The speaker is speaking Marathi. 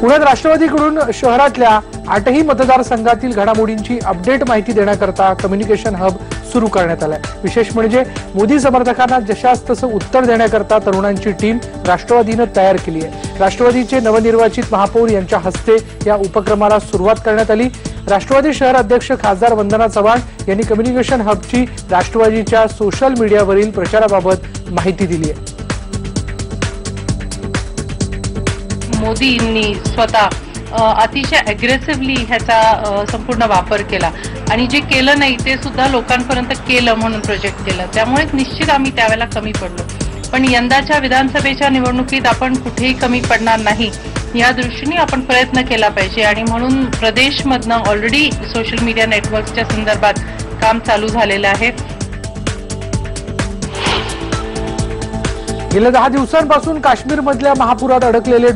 पुण्यात राष्ट्रवादीकडून शहरातल्या आठही मतदारसंघातील घडामोडींची अपडेट माहिती देण्याकरता कम्युनिकेशन हब सुरू करण्यात आलाय. विशेष म्हणजे मोदी समर्थकांना जशास तसं उत्तर देण्याकरता तरुणांची टीम राष्ट्रवादीनं तयार केली आहे. राष्ट्रवादीचे नवनिर्वाचित महापौर यांच्या हस्ते या उपक्रमाला सुरुवात करण्यात आली. राष्ट्रवादी शहर अध्यक्ष खासदार वंदना चव्हाण यांनी कम्युनिकेशन हबची राष्ट्रवादीच्या सोशल मीडियावरील प्रचाराबाबत माहिती दिली आहे. मोदींनी स्वतः अतिशय अग्रेसिव्हली ह्याचा संपूर्ण वापर केला. आणि जे केलं नाही ते सुद्धा लोकांपर्यंत केलं म्हणून प्रोजेक्ट केलं. त्यामुळे निश्चित आम्ही त्यावेळेला कमी पडलो. पण यंदाच्या विधानसभेच्या निवडणुकीत आपण कुठेही कमी पडणार नाही या दृष्टीने आपण प्रयत्न केला पाहिजे. आणि म्हणून प्रदेशमधनं ऑलरेडी सोशल मीडिया नेटवर्कच्या संदर्भात काम चालू झालेलं आहे. गेल्या दहा दिवसांपासून काश्मीरमधल्या महापुरात अडकलेले